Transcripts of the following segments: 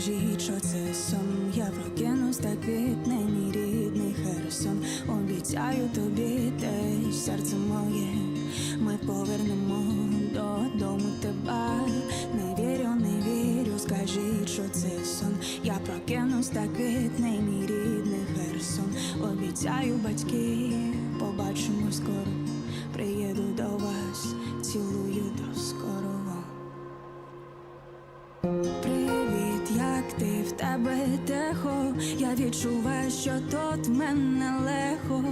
скажіть, що це сон. Я прокинусь так квітне, мій рідний Херсон. Обіцяю тобі те серце моє. Ми повернемо додому тебе. Не вірю, не вірю, скажіть, що це сон. Я прокинусь так квітне, мій рідний Херсон. Обіцяю батьки, побачимо скоро. Приїду до вас, цілую Я відчуваю, що тут мене легко.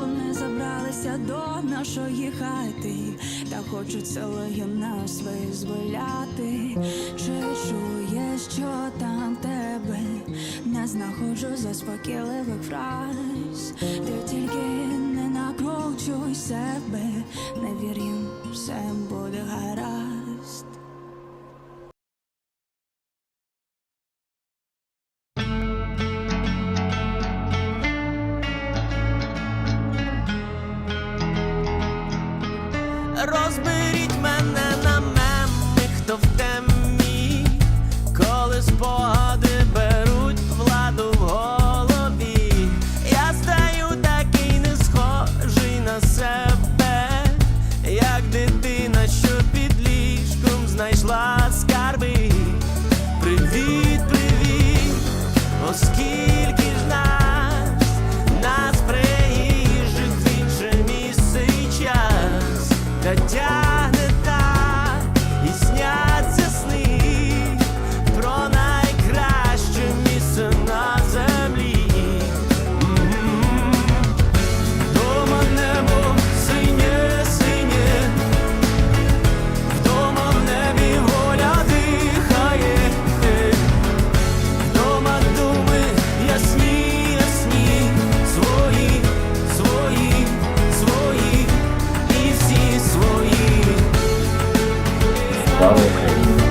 Вони забралися до нашої хати, та хочуть село нас визволяти. Чи чуєш, що там тебе? Не знаходжу заспокійливих фраз. Ти тільки не накручуй себе, не вір їм, все буде гаразд. Оскільки Oh. Hayden.